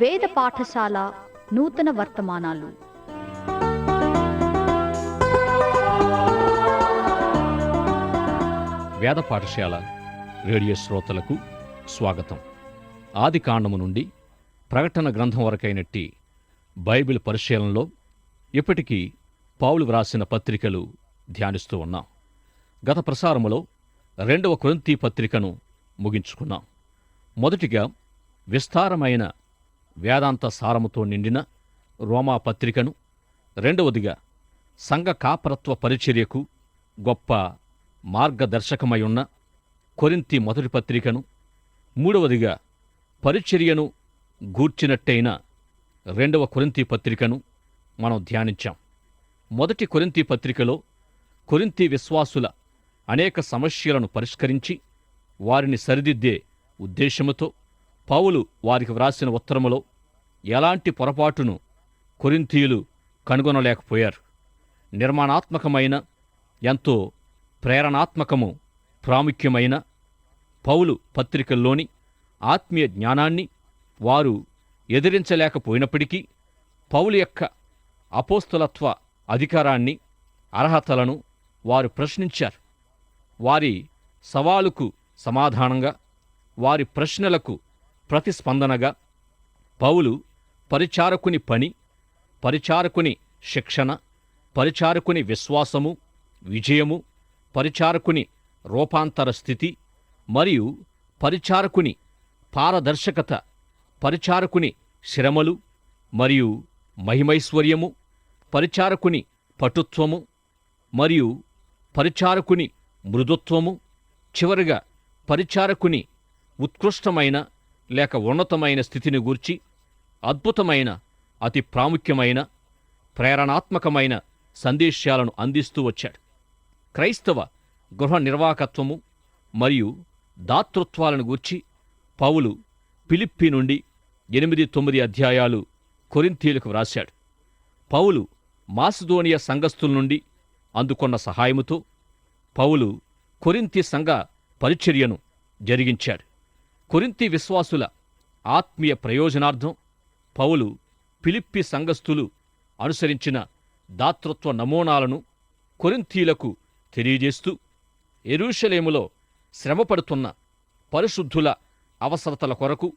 వేద పాఠశాల నూతన వర్తమానాలు. వేద పాఠశాల రేడియో శ్రోతలకు స్వాగతం. ఆది కాండము నుండి ప్రకటన గ్రంథం వరకైనట్టి బైబిల్ పరిశీలనలో ఇప్పటికీ పావులు వ్రాసిన పత్రికలు ధ్యానిస్తూ ఉన్నాం. గత ప్రసారములో రెండవ క్రొంతి పత్రికను ముగించుకున్నాం. మొదటిగా విస్తారమైన వేదాంత సారముతో నిండిన రోమా పత్రికను. రెండవదిగా సంఘ కాపరత్వ పరిచర్యకు గొప్ప మార్గదర్శకమై ఉన్న కొరింతి మొదటి పత్రికను. మూడవదిగా పరిచర్యను గూర్చినట్టయిన రెండవ కొరింతి పత్రికను మనం ధ్యానించాం. మొదటి కొరింతి పత్రికలో కొరింతి విశ్వాసుల అనేక సమస్యలను పరిష్కరించి వారిని సరిదిద్దే ఉద్దేశముతో పౌలు వారికి వ్రాసిన ఉత్తరములో ఎలాంటి పొరపాటును కొరింతీయులు కనుగొనలేకపోయారు. నిర్మాణాత్మకమైన ఎంతో ప్రేరణాత్మకము ప్రాముఖ్యమైన పౌలు పత్రికల్లోని ఆత్మీయ జ్ఞానాన్ని వారు ఎదిరించలేకపోయినప్పటికీ పౌలు యొక్క అపోస్తులత్వ అధికారాన్ని అర్హతలను వారు ప్రశ్నించారు. వారి సవాలుకు సమాధానంగా వారి ప్రశ్నలకు ప్రతిస్పందనగా పౌలు పరిచారకుని పని పరిచారకుని శిక్షణ పరిచారకుని విశ్వాసము విజయము పరిచారకుని రూపాంతర స్థితి మరియు పరిచారకుని పారదర్శకత పరిచారకుని శ్రమలు మరియు మహిమైశ్వర్యము పరిచారకుని పటుత్వము మరియు పరిచారకుని మృదుత్వము చివరిగా పరిచారకుని ఉత్కృష్టమైన లేక ఉన్నతమైన స్థితిని గూర్చి అద్భుతమైన అతి ప్రాముఖ్యమైన ప్రేరణాత్మకమైన సందేశాలను అందిస్తూ వచ్చాడు. క్రైస్తవ గృహ నిర్వాహకత్వము మరియు దాతృత్వాలను గూర్చి పౌలు పిలిప్పి నుండి ఎనిమిది తొమ్మిది అధ్యాయాలు కొరింతీలకు వ్రాశాడు. పౌలు మాసిదోనియ సంఘస్థుల నుండి అందుకున్న సహాయముతో పౌలు కొరింతి సంఘ పరిచర్యను జరిగించాడు. కొరింతి విశ్వాసుల ఆత్మీయ ప్రయోజనార్థం పౌలు పిలిప్పి సంఘస్థులు అనుసరించిన దాతృత్వ నమూనాలను కొరింతీలకు తెలియజేస్తూ ఎరూషలేములో శ్రమపడుతున్న పరిశుద్ధుల అవసరతల కొరకు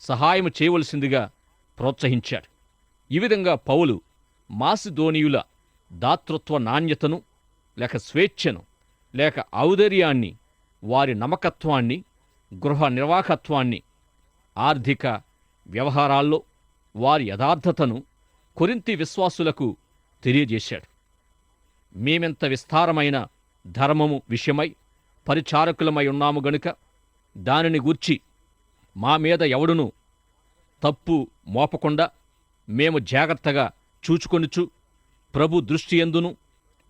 సహాయము చేయవలసిందిగా ప్రోత్సహించాడు. ఈ విధంగా పౌలు మాసిధోనియుల దాతృత్వ నాణ్యతను లేక స్వేచ్ఛను లేక ఔదర్యాన్ని వారి నమ్మకత్వాన్ని గృహ నిర్వాహకత్వాన్ని ఆర్థిక వ్యవహారాల్లో వారి యథార్థతను కొరింతి విశ్వాసులకు తెలియజేశాడు. మేమెంత విస్తారమైన ధర్మము విషయమై పరిచారకులమై ఉన్నాము గనుక దానిని గూర్చి మా మీద ఎవడును తప్పు మోపకుండా మేము జాగ్రత్తగా చూచుకొనుచు ప్రభు దృష్టి ఎందును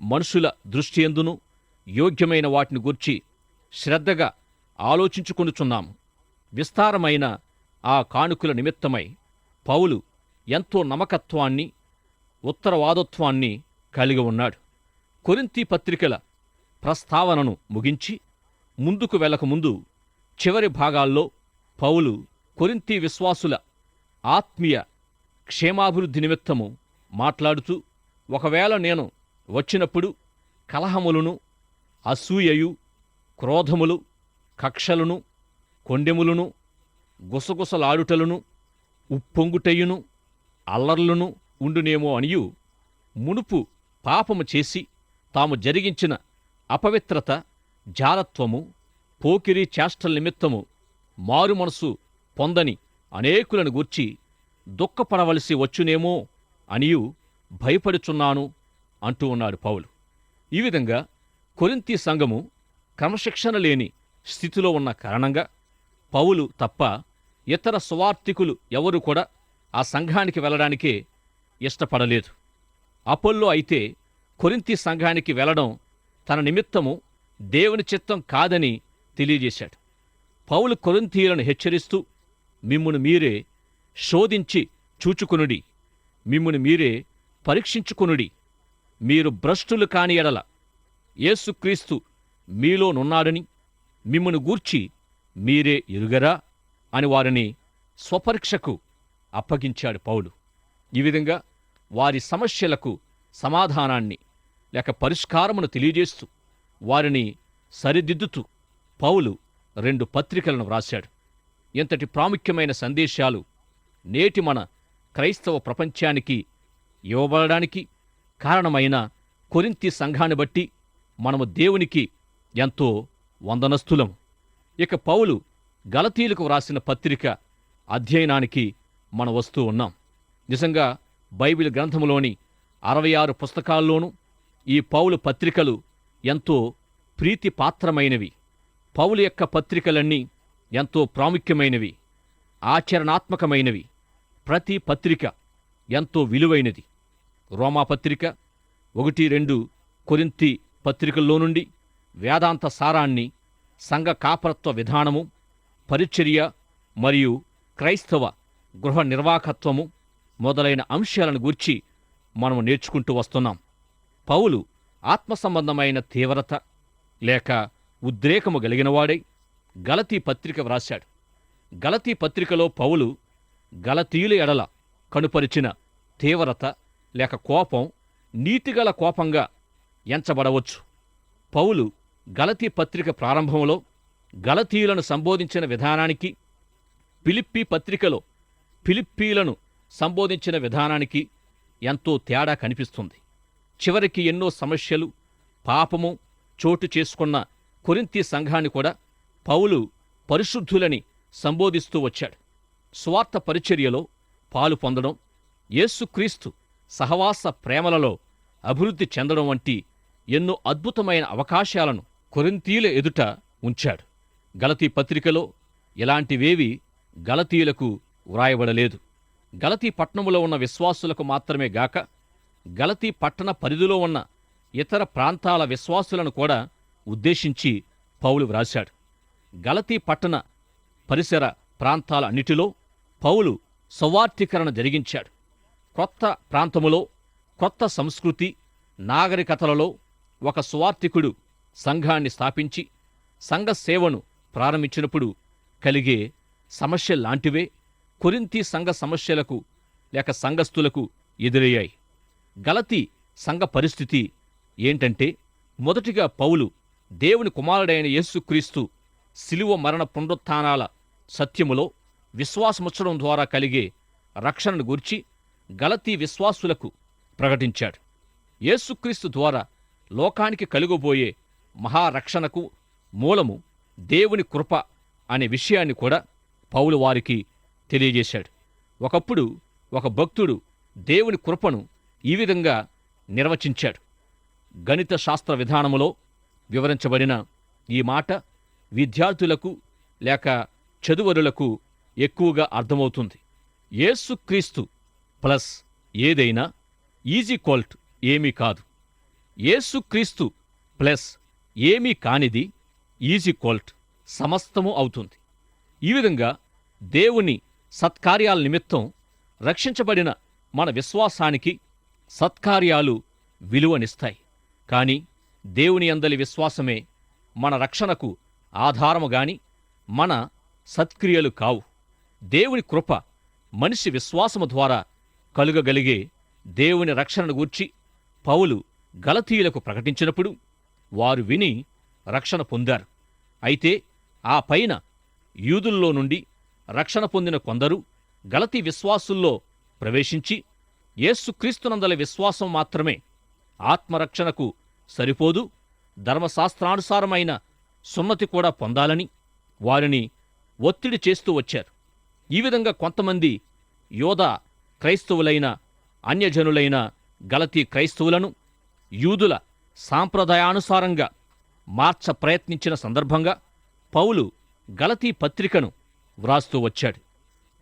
మనుషుల దృష్టి ఎందును యోగ్యమైన వాటిని గూర్చి శ్రద్ధగా ఆలోచించుకొనుచున్నాము. విస్తారమైన ఆ కానుకల నిమిత్తమై పౌలు ఎంతో నమ్మకత్వాన్ని ఉత్తరవాదత్వాన్ని కలిగి ఉన్నాడు. కొరింతి పత్రికల ప్రస్తావనను ముగించి ముందుకు వెళ్ళకముందు చివరి భాగాల్లో పౌలు కొరింతి విశ్వాసుల ఆత్మీయ క్షేమాభివృద్ధి నిమిత్తము మాట్లాడుతూ ఒకవేళ నేను వచ్చినప్పుడు కలహములను అసూయయు క్రోధములు కక్షలను కొండెములను గుసగుసలాడుటలను ఉప్పొంగుటయును అల్లర్లను ఉండునేమో అనియు మునుపు పాపము చేసి తాము జరిగించిన అపవిత్రత జాలత్వము పోకిరి చేష్టల నిమిత్తము మారు మనసు పొందని అనేకులను గూర్చి దుఃఖపడవలసి వచ్చునేమో అనియు భయపడుచున్నాను అంటూ ఉన్నాడు పౌలు. ఈ విధంగా కొరింతి సంఘము క్రమశిక్షణ లేని స్థితిలో ఉన్న కారణంగా పౌలు తప్ప ఇతర సువార్థికులు ఎవరు కూడా ఆ సంఘానికి వెళ్ళడానికే ఇష్టపడలేదు. అపోల్లో అయితే కొరింతి సంఘానికి వెళ్ళడం తన నిమిత్తము దేవుని చిత్తం కాదని తెలియజేశాడు. పౌలు కొరింతీయులను హెచ్చరిస్తూ మిమ్మును మీరే శోధించి చూచుకునుడి. మిమ్మును మీరే పరీక్షించుకునుడి. మీరు భ్రష్టులు కాని ఎడల యేసుక్రీస్తు మీలోనున్నాడని మిమ్మను గూర్చి మీరే ఎరుగరా? అని వారిని స్వపరీక్షకు అప్పగించాడు పౌలు. ఈ విధంగా వారి సమస్యలకు సమాధానాన్ని లేక పరిష్కారమును తెలియజేస్తూ వారిని సరిదిద్దుతూ పౌలు రెండు పత్రికలను వ్రాశాడు. ఇంతటి ప్రాముఖ్యమైన సందేశాలు నేటి మన క్రైస్తవ ప్రపంచానికి ఇవ్వబడడానికి కారణమైన కొరింతి సంఘాన్ని బట్టి మనము దేవునికి ఎంతో వందనస్థులం. ఇక పౌలు గలతీలకు వ్రాసిన పత్రిక అధ్యయనానికి మనం వస్తూ ఉన్నాం. నిజంగా బైబిల్ గ్రంథములోని అరవై ఆరు పుస్తకాల్లోనూ ఈ పౌలు పత్రికలు ఎంతో ప్రీతిపాత్రమైనవి. పౌలు యొక్క పత్రికలన్నీ ఎంతో ప్రాముఖ్యమైనవి. ఆచరణాత్మకమైనవి. ప్రతి పత్రిక ఎంతో విలువైనది. రోమా పత్రిక ఒకటి రెండు కొరింతి పత్రికల్లో నుండి వేదాంత సారాన్ని సంఘ కాపరత్వ విధానము పరిచర్య మరియు క్రైస్తవ గృహ నిర్వాహకత్వము మొదలైన అంశాలను గూర్చి మనము నేర్చుకుంటూ వస్తున్నాం. పౌలు ఆత్మ సంబంధమైన తీవ్రత లేక ఉద్రేకము కలిగినవాడై గలతీ పత్రిక వ్రాశాడు. గలతీ పత్రికలో పౌలు గలతీయుల ఎడల కనుపరిచిన తీవ్రత లేక కోపం నీతిగల కోపంగా ఎంచబడవచ్చు. పౌలు గలతీ పత్రిక ప్రారంభంలో గలతీయులను సంబోధించిన విధానానికి పిలిప్పి పత్రికలో ఫిలిప్పీలను సంబోధించిన విధానానికి ఎంతో తేడా కనిపిస్తుంది. చివరికి ఎన్నో సమస్యలు పాపము చోటు చేసుకున్న కొరింతి సంఘాన్ని కూడా పౌలు పరిశుద్ధులని సంబోధిస్తూ వచ్చాడు. స్వార్థ పరిచర్యలో పాలు పొందడం యేసుక్రీస్తు సహవాస ప్రేమలలో అభివృద్ధి చెందడం వంటి ఎన్నో అద్భుతమైన అవకాశాలను కొరింతీయుల ఎదుట ఉంచాడు. గలతీ పత్రికలో ఇలాంటివేవి గలతీయులకు వ్రాయబడలేదు. గలతీ పట్టణములో ఉన్న విశ్వాసులకు మాత్రమే గాక గలతీ పట్టణ పరిధిలో ఉన్న ఇతర ప్రాంతాల విశ్వాసులను కూడా ఉద్దేశించి పౌలు వ్రాశాడు. గలతీ పట్టణ పరిసర ప్రాంతాల అన్నిటిలో పౌలు సౌవార్థీకరణ జరిగించాడు. కొత్త ప్రాంతములో కొత్త సంస్కృతి నాగరికతలలో ఒక సువార్థికుడు సంఘాన్ని స్థాపించి సంఘ సేవను ప్రారంభించినప్పుడు కలిగే సమస్యలాంటివే కొరింతి సంఘ సమస్యలకు లేక సంఘస్థులకు ఎదురయ్యాయి. గలతి సంఘ పరిస్థితి ఏంటంటే మొదటిగా పౌలు దేవుని కుమారుడైన యేసుక్రీస్తు శిలువ మరణ పునరుత్థానాల సత్యములో విశ్వాసముచ్చడం ద్వారా కలిగే రక్షణను గూర్చి గలతీ విశ్వాసులకు ప్రకటించాడు. యేసుక్రీస్తు ద్వారా లోకానికి కలుగబోయే మహారక్షణకు మూలము దేవుని కృప అనే విషయాన్ని కూడా పౌలు వారికి తెలియజేశాడు. ఒకప్పుడు ఒక భక్తుడు దేవుని కృపను ఈ విధంగా నిర్వచించాడు. గణిత శాస్త్ర విధానములో వివరించబడిన ఈ మాట విద్యార్థులకు లేక చదువరులకు ఎక్కువగా అర్థమవుతుంది. ఏసుక్రీస్తు ప్లస్ ఏదైనా ఈజీ క్వాల్ట్ ఏమీ కాదు. ఏసుక్రీస్తు ప్లస్ ఏమీ కానిది ఈజీ క్వాల్ట్ సమస్తము అవుతుంది. ఈ విధంగా దేవుని సత్కార్యాల నిమిత్తం రక్షించబడిన మన విశ్వాసానికి సత్కార్యాలు విలువనిస్తాయి. కాని దేవుని అందలి విశ్వాసమే మన రక్షణకు ఆధారము గాని మన సత్క్రియలు కావు. దేవుని కృప మనిషి విశ్వాసము ద్వారా కలుగగలిగే దేవుని రక్షణను గూర్చి పౌలు గలతీయులకు ప్రకటించినప్పుడు వారు విని రక్షణ పొందారు. అయితే ఆ పైన యూదుల్లో నుండి రక్షణ పొందిన కొందరు గలతి విశ్వాసుల్లో ప్రవేశించి యేసుక్రీస్తునందల విశ్వాసం మాత్రమే ఆత్మరక్షణకు సరిపోదు ధర్మశాస్త్రానుసారమైన సున్నతి కూడా పొందాలని వారిని ఒత్తిడి చేస్తూ వచ్చారు. ఈ విధంగా కొంతమంది యోధ క్రైస్తవులైన అన్యజనులైన గలతీ క్రైస్తవులను యూదుల సాంప్రదాయానుసారంగా మార్చ ప్రయత్నించిన సందర్భంగా పౌలు గలతీ పత్రికను వ్రాస్తూ వచ్చాడు.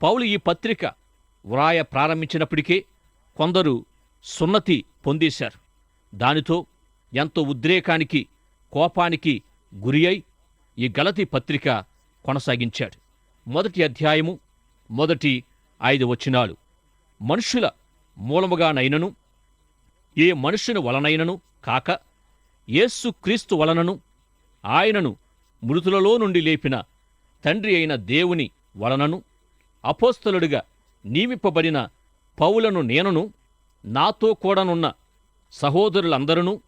పౌలు ఈ పత్రిక వ్రాయ ప్రారంభించినప్పటికే కొందరు సున్నతి పొందేశారు. దానితో ఎంతో ఉద్రేకానికి కోపానికి గురి అయి ఈ గలతి పత్రిక కొనసాగించాడు. మొదటి అధ్యాయము మొదటి ఐదు వచనాలు. మనుషుల మూలముగానైనను ఏ మనుషుని వలనైనను కాక యేసు క్రీస్తు వలనను ఆయనను మృతులలో నుండి లేపిన తండ్రి అయిన దేవుని వలనను అపోస్తలుడిగా నియమిపబడిన పౌలను నేనును నాతో కూడనున్న సహోదరులందరూ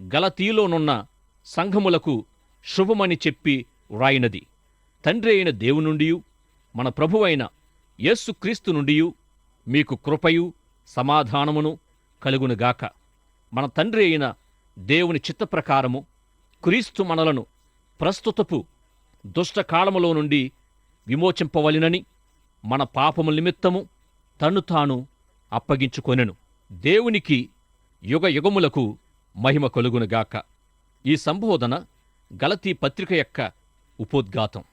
గలతీలోనున్న సంఘములకు శుభమని చెప్పి వ్రాయినది. తండ్రి అయిన దేవునుండియు మన ప్రభువైన యేసుక్రీస్తు నుండియు మీకు కృపయు సమాధానమును కలుగునుగాక. మన తండ్రి అయిన దేవుని చిత్త ప్రకారము క్రీస్తు మనలను ప్రస్తుతపు దుష్టకాలములో నుండి విమోచింపవలెనని మన పాపము నిమిత్తము తను తాను అప్పగించుకొనెను. దేవునికి యుగ యుగములకు మహిమ కలుగునుగాక. ఈ సంబోధన గలతీ పత్రిక యొక్క ఉపోద్ఘాతం.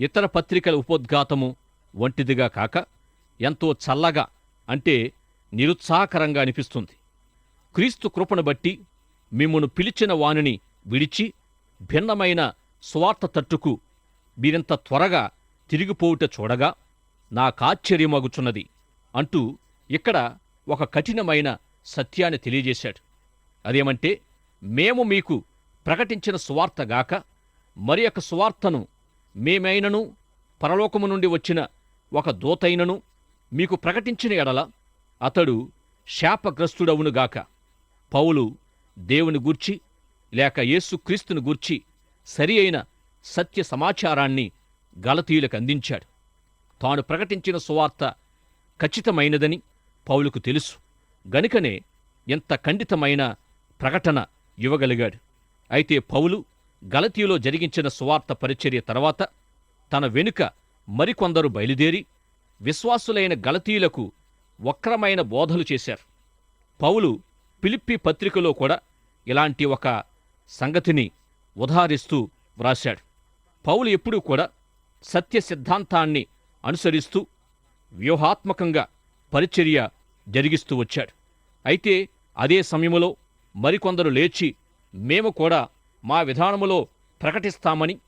ఇతర పత్రికల ఉపోద్ఘాతము వంటిదిగా కాక ఎంతో చల్లగా అంటే నిరుత్సాహకరంగా అనిపిస్తుంది. క్రీస్తు కృపను బట్టి మిమ్మను పిలిచిన వానిని విడిచి భిన్నమైన స్వార్థ తట్టుకు మీరింత త్వరగా తిరిగిపోవుట చూడగా నాకాశ్చర్యమగుచున్నది అంటూ ఇక్కడ ఒక కఠినమైన సత్యాన్ని తెలియజేశాడు. అదేమంటే మేము మీకు ప్రకటించిన సువార్తగాక మరి యొక్క సువార్తను మేమైనను పరలోకము నుండి వచ్చిన ఒక దూతైనను మీకు ప్రకటించిన ఎడల అతడు శాపగ్రస్తుడవునుగాక పౌలు దేవుని గూర్చి లేక యేసుక్రీస్తుని గూర్చి సరి అయిన సత్య సమాచారాన్ని గలతీయులకు అందించాడు. తాను ప్రకటించిన సువార్త ఖచ్చితమైనదని పౌలుకు తెలుసు. గనుకనే ఎంత ఖండితమైన ప్రకటన ఇవ్వగలిగాడు. అయితే పౌలు గలతీయులో జరిగించిన సువార్త పరిచర్య తర్వాత తన వెనుక మరికొందరు బయలుదేరి విశ్వాసులైన గలతీయులకు వక్రమైన బోధలు చేశారు. పౌలు పిలిప్పి పత్రికలో కూడా ఇలాంటి ఒక సంగతిని ఉదాహరిస్తూ వ్రాశాడు. పౌలు ఎప్పుడూ కూడా సత్య సిద్ధాంతాన్ని అనుసరిస్తూ వ్యూహాత్మకంగా పరిచర్య జరిగిస్తూ వచ్చాడు. అయితే అదే సమయంలో మరికొందరు లేచి మేము కూడా మా విధానములో ప్రకటిస్తామని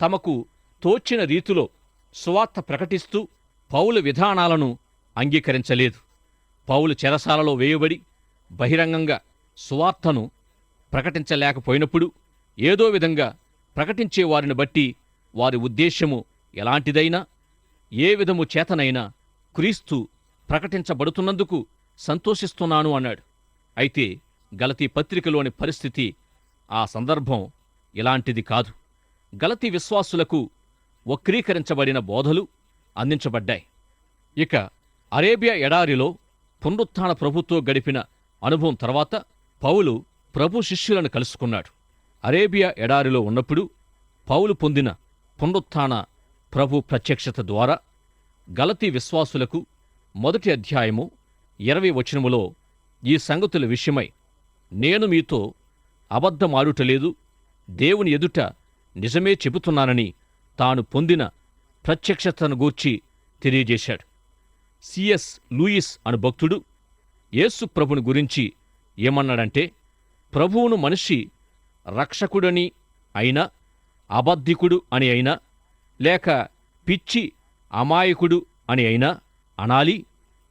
తమకు తోచిన రీతిలో సువార్త ప్రకటిస్తూ పౌలు విధానాలను అంగీకరించలేదు. పౌలు చెరసాలలో వేయబడి బహిరంగంగా సువార్తను ప్రకటించలేకపోయినప్పుడు ఏదో విధంగా ప్రకటించే వారిని బట్టి వారి ఉద్దేశ్యము ఎలాంటిదైనా ఏ విధము చేతనైనా క్రీస్తు ప్రకటించబడుతున్నందుకు సంతోషిస్తున్నాను అన్నాడు. అయితే గలతీ పత్రికలోని పరిస్థితి ఆ సందర్భం ఇలాంటిది కాదు. గలతీ విశ్వాసులకు వక్రీకరించబడిన బోధలు అందించబడ్డాయి. ఇక అరేబియా ఎడారిలో పునరుత్థాన ప్రభుతో గడిపిన అనుభవం తర్వాత పౌలు ప్రభు శిష్యులను కలుసుకున్నాడు. అరేబియా ఎడారిలో ఉన్నప్పుడు పౌలు పొందిన పునరుత్థాన ప్రభు ప్రత్యక్షత ద్వారా గలతీ విశ్వాసులకు మొదటి అధ్యాయము ఇరవై వచనములో ఈ సంగతుల విషయమై నేను మీతో అబద్ధమాడుటలేదు దేవుని ఎదుట నిజమే చెబుతున్నానని తాను పొందిన ప్రత్యక్షతను గూర్చి తెలియజేశాడు. సిఎస్ లూయిస్ అను భక్తుడు యేసు ప్రభుని గురించి ఏమన్నాడంటే ప్రభువును మనిషి రక్షకుడని అయినా అబద్ధికుడు అని అయినా లేక పిచ్చి అమాయకుడు అని అయినా అనాలి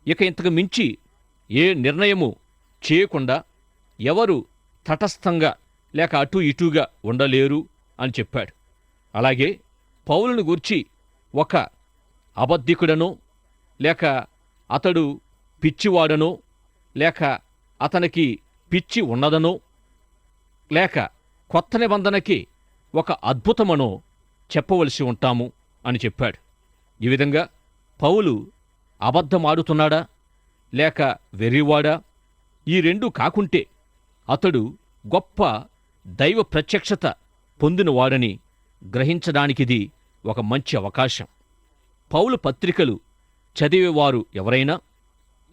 ఇక ఇంతకు మించి ఏ నిర్ణయము చేయకుండా ఎవరు తటస్థంగా లేక అటు ఇటుగా ఉండలేరు అని చెప్పాడు. అలాగే పౌలును గూర్చి ఒక అబద్ధికుడనో లేక అతడు పిచ్చివాడనో లేక అతనికి పిచ్చి ఉన్నదనో లేక కొత్త నిబంధనకి ఒక అద్భుతమనో చెప్పవలసి ఉంటాము అని చెప్పాడు. ఈ విధంగా పౌలు అబద్ధమాడుతున్నాడా లేక వెర్రివాడా? ఈ రెండు కాకుంటే అతడు గొప్ప దైవ ప్రత్యక్షత పొందినవాడని గ్రహించడానికిది ఒక మంచి అవకాశం. పౌలు పత్రికలు చదివేవారు ఎవరైనా?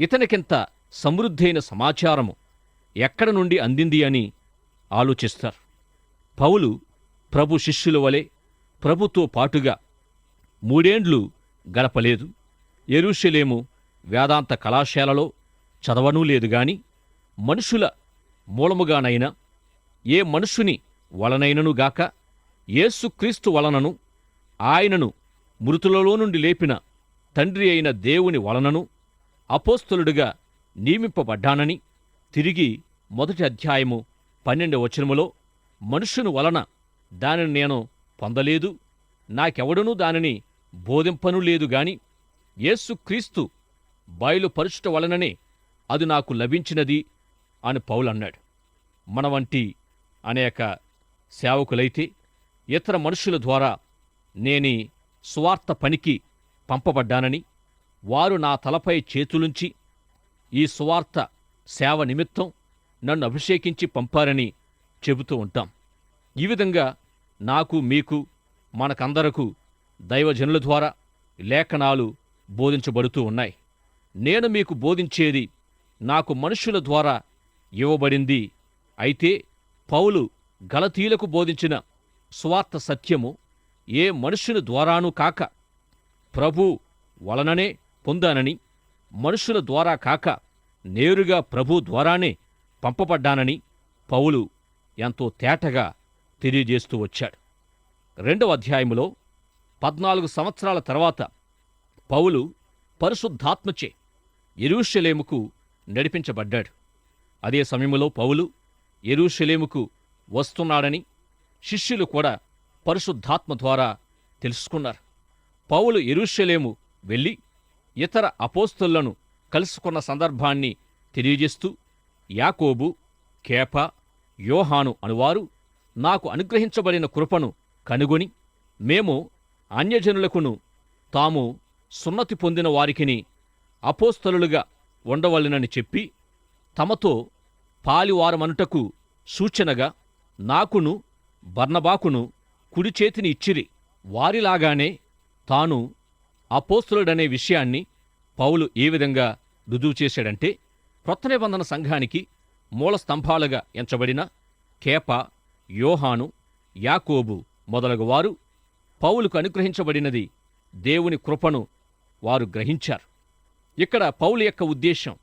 ఇతనికింత సమృద్ధైన సమాచారము ఎక్కడ నుండి అందింది అని ఆలోచిస్తారు. పౌలు ప్రభు శిష్యుల వలె ప్రభుతో పాటుగా మూడేండ్లు గడపలేదు. ఎరుషలేము వేదాంత కళాశాలలో చదవనూ లేదు గాని మనుషుల మూలముగానైనా ఏ మనుషుని వలనైనను గాక యేసుక్రీస్తు వలనను ఆయనను మృతులలో నుండి లేపిన తండ్రి అయిన దేవుని వలనను అపోస్తులుడుగా నియమింపబడ్డానని తిరిగి మొదటి అధ్యాయము పన్నెండవ వచనములో మనుషుని వలన దానిని నేను పొందలేదు నాకెవడనూ దానిని బోధింపను లేదు గాని యేసుక్రీస్తు బయలుపరుచుట వలననే అది నాకు లభించినది అని పౌలన్నాడు. మన వంటి అనేక సేవకులైతే ఇతర మనుషుల ద్వారా నేని స్వార్థ పనికి పంపబడ్డానని వారు నా తలపై చేతులుంచి ఈ సువార్త సేవ నిమిత్తం నన్ను అభిషేకించి పంపారని చెబుతూ ఉంటాం. ఈ విధంగా నాకు మీకు మనకందరకు దైవజనుల ద్వారా లేఖనాలు బోధించబడుతూ ఉన్నాయి. నేను మీకు బోధించేది నాకు మనుషుల ద్వారా ఇవ్వబడింది. అయితే పౌలు గలతీలకు బోధించిన స్వార్థ సత్యము ఏ మనుషుని ద్వారానూ కాక ప్రభు వలననే పొందానని మనుషుల ద్వారా కాక నేరుగా ప్రభు ద్వారానే పంపబడ్డానని పౌలు ఎంతో తేటగా తెలియజేస్తూ వచ్చాడు. రెండవ అధ్యాయములో పద్నాలుగు సంవత్సరాల తర్వాత పౌలు పరిశుద్ధాత్మచే ఎరుషలేముకు నడిపించబడ్డాడు. అదే సమయంలో పౌలు ఎరుషలేముకు వస్తున్నాడని శిష్యులు కూడా పరిశుద్ధాత్మ ద్వారా తెలుసుకున్నారు. పౌలు ఎరుషలేము వెళ్ళి ఇతర అపోస్తులను కలుసుకున్న సందర్భాన్ని తెలియజేస్తూ యాకోబు కేప యోహాను అనువారు నాకు అనుగ్రహించబడిన కృపను కనుగొని మేము అన్యజనులకును తాము సున్నతి పొందిన వారికిని అపోస్తలులుగా ఉండవలెనని చెప్పి తమతో పాలివారమనుటకు సూచనగా నాకును బర్ణబాకును కుడి చేతిని ఇచ్చిరి. వారిలాగానే తాను అపోస్తులుడనే విషయాన్ని పౌలు ఏ విధంగా రుజువు చేశాడంటే క్రొత్త నిబంధన సంఘానికి మూల స్తంభాలుగా ఎంచబడిన కేప యోహాను యాకోబు మొదలగు వారు పౌలుకు అనుగ్రహించబడినది దేవుని కృపను వారు గ్రహించారు. ఇక్కడ పౌలు యొక్క ఉద్దేశం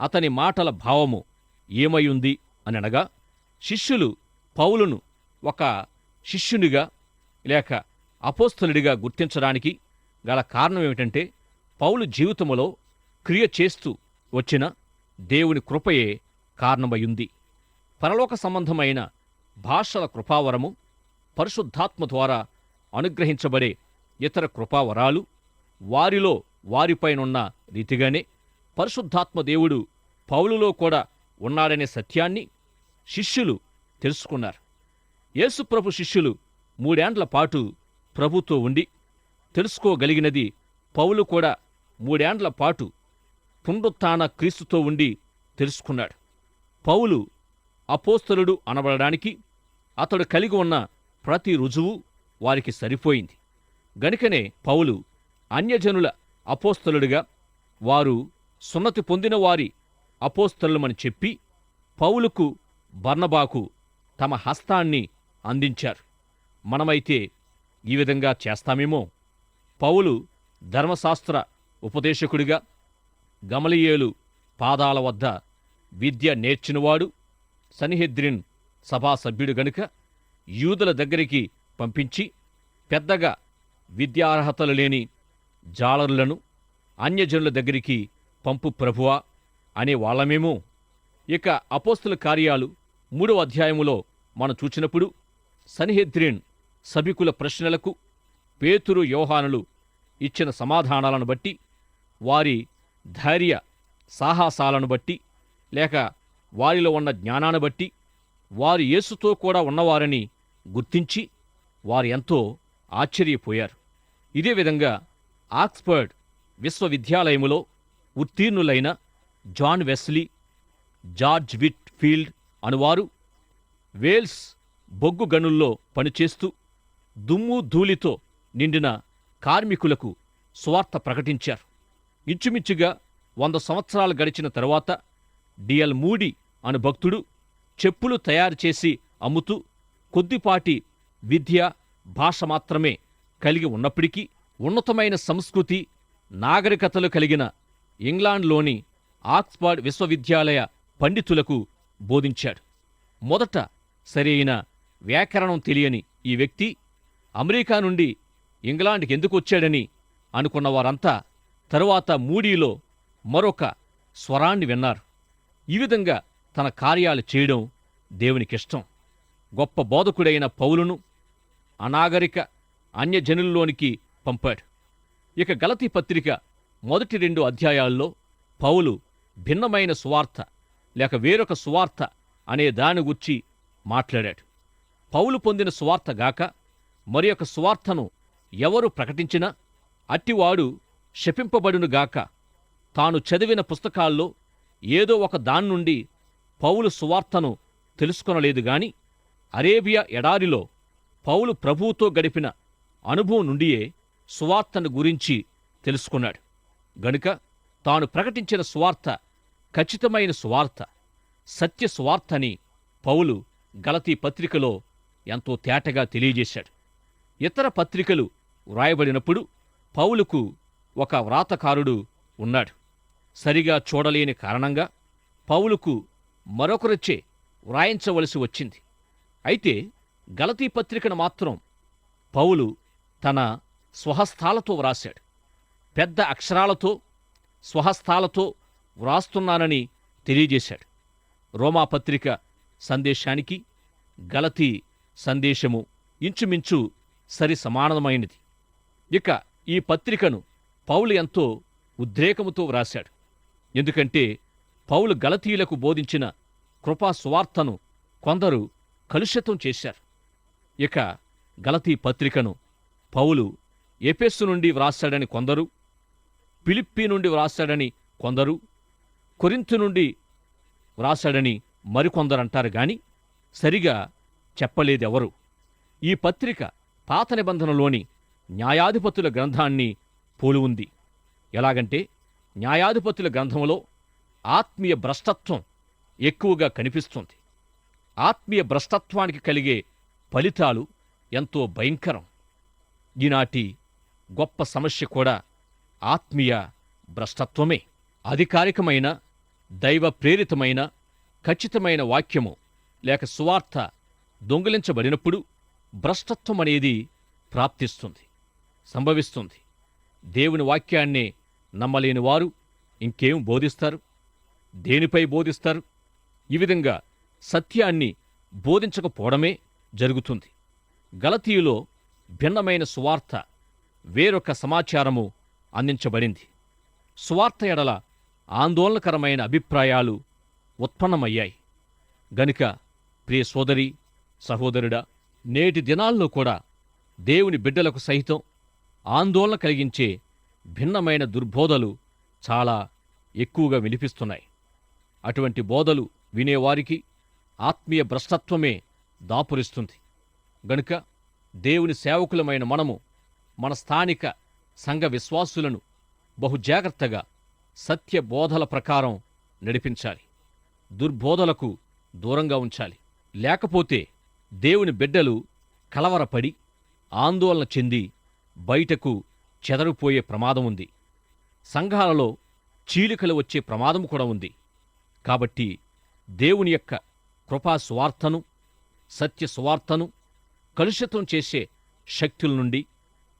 అతని మాటల భావము ఏమయుంది అనగా శిష్యులు పౌలును ఒక శిష్యునిగా లేక అపోస్తలుడిగా గుర్తించడానికి గల కారణం ఏమిటంటే పౌలు జీవితములో క్రియ చేస్తూ వచ్చిన దేవుని కృపయే కారణమయ్యుంది. పరలోక సంబంధమైన భాషల కృపావరము పరిశుద్ధాత్మ ద్వారా అనుగ్రహించబడే ఇతర కృపావరాలు వారిలో వారిపైనున్న రీతిగానే పరిశుద్ధాత్మ దేవుడు పౌలులో కూడా ఉన్నాడనే సత్యాన్ని శిష్యులు తెలుసుకున్నారు. యేసుప్రభు శిష్యులు మూడేండ్ల పాటు ప్రభుతో ఉండి తెలుసుకోగలిగినది పౌలు కూడా మూడేండ్ల పాటు పునరుత్న క్రీస్తుతో ఉండి తెలుసుకున్నాడు. పౌలు అపోస్తలుడు అనబడడానికి అతడు కలిగి ఉన్న ప్రతి రుజువు వారికి సరిపోయింది. గనుకనే పౌలు అన్యజనుల అపోస్తలుడిగా వారు సున్నతి పొందిన వారి అపోస్తలమని చెప్పి పౌలుకు బర్నబాకు తమ హస్తాన్ని అందించారు. మనమైతే ఈ విధంగా చేస్తామేమో? పౌలు ధర్మశాస్త్ర ఉపదేశకుడిగా గమలియేలు పాదాల వద్ద విద్య నేర్చినవాడు సనిహెద్రిన్ సభాసభ్యుడు గనుక యూదుల దగ్గరికి పంపించి పెద్దగా విద్యార్హతలు లేని జాలరులను అన్యజనుల దగ్గరికి పంపు ప్రభువా అనే వాళ్ళమేమో? ఇక అపోస్తుల కార్యాలు మూడవ అధ్యాయములో మనం చూచినప్పుడు సనిహెద్రిన్ సభికుల ప్రశ్నలకు పేతురు యోహానులు ఇచ్చిన సమాధానాలను బట్టి వారి ధైర్య సాహసాలను బట్టి లేక వారిలో ఉన్న జ్ఞానాన్ని బట్టి వారు యేసుతో కూడా ఉన్నవారని గుర్తించి వారు ఎంతో ఆశ్చర్యపోయారు. ఇదే విధంగా ఆక్స్ఫర్డ్ విశ్వవిద్యాలయములో ఉత్తీర్ణులైన John Wesley George Whitefield అనువారు వేల్స్ బొగ్గు గనుల్లో పనిచేస్తూ దుమ్ము ధూళితో నిండిన కార్మికులకు స్వార్థ ప్రకటించారు. ఇంచుమించుగా వంద సంవత్సరాలు గడిచిన తరువాత డిఎల్ మూడి అను భక్తుడు చెప్పులు తయారు చేసి అమ్ముతూ కొద్దిపాటి విద్య భాష మాత్రమే కలిగి ఉన్నప్పటికీ ఉన్నతమైన సంస్కృతి నాగరికతలు కలిగిన ఇంగ్లాండ్లోని ఆక్స్ఫర్డ్ విశ్వవిద్యాలయ పండితులకు బోధించాడు. మొదట సరైన వ్యాకరణం తెలియని ఈ వ్యక్తి అమెరికా నుండి ఇంగ్లాండ్కి ఎందుకు వచ్చాడని అనుకున్న వారంతా తరువాత మూడీలో మరొక స్వరాన్ని విన్నారు. ఈ విధంగా తన కార్యాలు చేయడం దేవునికిష్టం. గొప్ప బోధకుడైన పౌలును అనాగరిక అన్యజనుల్లోనికి పంపాడు. ఇక గలతీ పత్రిక మొదటి రెండు అధ్యాయాల్లో పౌలు భిన్నమైన సువార్త లేక వేరొక సువార్త అనే దాని గురించి మాట్లాడాడు. పౌలు పొందిన సువార్త గాక మరి ఒక సువార్తను ఎవరు ప్రకటించినా అట్టివాడు శపింపబడునుగాక తాను చదివిన పుస్తకాల్లో ఏదో ఒక దాని నుండి పౌలు సువార్తను తెలుసుకొనలేదు గాని అరేబియా ఎడారిలో పౌలు ప్రభువుతో గడిపిన అనుభవం నుండియే సువార్తను గురించి తెలుసుకున్నాడు. గనుక తాను ప్రకటించిన సువార్త ఖచ్చితమైన సువార్త సత్య సువార్తని పౌలు గలతీ పత్రికలో ఎంతో తేటగా తెలియజేశాడు. ఇతర పత్రికలు వ్రాయబడినప్పుడు పౌలుకు ఒక వ్రాతకారుడు ఉన్నాడు. సరిగా చూడలేని కారణంగా పౌలుకు మరొకరిచే వ్రాయించవలసి వచ్చింది. అయితే గలతీ పత్రికను మాత్రం పౌలు తన స్వహస్తాలతో వ్రాశాడు. పెద్ద అక్షరాలతో స్వహస్తాలతో వ్రాస్తున్నానని తెలియజేశాడు. రోమాపత్రిక సందేశానికి గలతీ సందేశము ఇంచుమించు సరి సమానమైనది. ఇక ఈ పత్రికను పౌలు ఎంతో ఉద్రేకముతో వ్రాశాడు. ఎందుకంటే పౌలు గలతీయులకు బోధించిన కృపా సువార్తను కొందరు కలుషితం చేశారు. ఇక గలతీ పత్రికను పౌలు ఎపెస్సు నుండి వ్రాశాడని కొందరు పిలిప్పి నుండి వ్రాశాడని కొందరు కొరింథు నుండి వ్రాశాడని మరికొందరంటారు గాని సరిగా చెప్పలేదెవరు. ఈ పత్రిక పాత నిబంధనలోని న్యాయాధిపతుల గ్రంథాన్ని పోలి ఉంది. ఎలాగంటే న్యాయాధిపతుల గ్రంథంలో ఆత్మీయ భ్రష్టత్వం ఎక్కువగా కనిపిస్తుంది. ఆత్మీయ భ్రష్టత్వానికి కలిగే ఫలితాలు ఎంతో భయంకరం. ఈనాటి గొప్ప సమస్య కూడా ఆత్మీయ భ్రష్టత్వమే. అధికారికమైన దైవ ప్రేరితమైన ఖచ్చితమైన వాక్యము లేక సువార్త దొంగిలించబడినప్పుడు భ్రష్టత్వం అనేది ప్రాప్తిస్తుంది సంభవిస్తుంది. దేవుని వాక్యాన్నే నమ్మలేని వారు ఇంకేం బోధిస్తారు? దేనిపై బోధిస్తారు? ఈ విధంగా సత్యాన్ని బోధించకపోవడమే జరుగుతుంది. గలతీయులో భిన్నమైన సువార్త వేరొక సమాచారము అందించబడింది. సువార్త ఎడల ఆందోళనకరమైన అభిప్రాయాలు ఉత్పన్నమయ్యాయి. గనుక ప్రియ సోదరి సహోదరుడా నేటి దినాల్లో కూడా దేవుని బిడ్డలకు సహితం ఆందోళన కలిగించే భిన్నమైన దుర్బోధలు చాలా ఎక్కువగా వినిపిస్తున్నాయి. అటువంటి బోధలు వినేవారికి ఆత్మీయ భ్రష్టత్వమే దాపురిస్తుంది. గనుక దేవుని సేవకులమైన మనము మన స్థానిక సంఘ విశ్వాసులను బహు జాగ్రత్తగా సత్య బోధల ప్రకారం నడిపించాలి. దుర్బోధలకు దూరంగా ఉంచాలి. లేకపోతే దేవుని బిడ్డలు కలవరపడి ఆందోళన చెంది బయటకు చెదరిపోయే ప్రమాదం ఉంది. సంఘాలలో చీలికలు వచ్చే ప్రమాదం కూడా ఉంది. కాబట్టి దేవుని యొక్క కృపా సువార్తను సత్య సువార్తను కలుషితం చేసే శక్తుల నుండి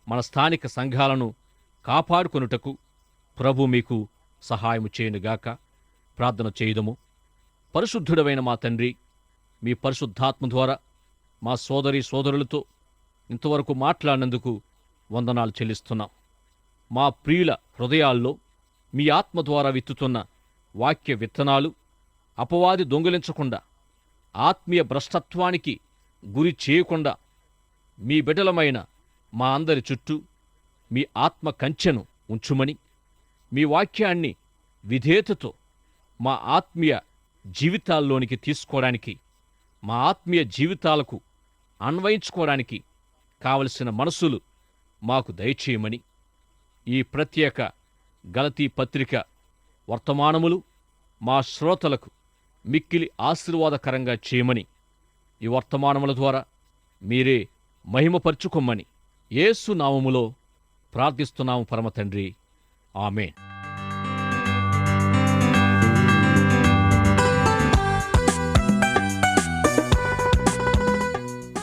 మన స్థానిక సంఘాలను కాపాడుకొనుటకు ప్రభు మీకు సహాయము చేయునుగాక ప్రార్థన చేయుదము. పరిశుద్ధుడమైన మా తండ్రి మీ పరిశుద్ధాత్మ ద్వారా మా సోదరి సోదరులతో ఇంతవరకు మాట్లాడినందుకు వందనాలు చెల్లిస్తున్నాం. మా ప్రియుల హృదయాల్లో మీ ఆత్మ ద్వారా విత్తుతున్న వాక్య విత్తనాలు అపవాది దొంగిలించకుండా ఆత్మీయ భ్రష్టత్వానికి గురి చేయకుండా మీ బిడ్డలమైన మా అందరి చుట్టూ మీ ఆత్మ కంచెను ఉంచుమని మీ వాక్యాన్ని విధేయతతో మా ఆత్మీయ జీవితాల్లోనికి తీసుకోవడానికి మా ఆత్మీయ జీవితాలకు అన్వయించుకోవడానికి కావలసిన మనసులు మాకు దయచేయమని ఈ ప్రత్యేక గలతీ పత్రిక వర్తమానములు మా శ్రోతలకు మిక్కిలి ఆశీర్వాదకరంగా చేయమని ఈ వర్తమానముల ద్వారా మీరే మహిమపరుచుకోమని యేసు నామములో ప్రార్థిస్తున్నాము పరమ తండ్రి. ఆమెన్.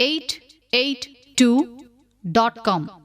882.com.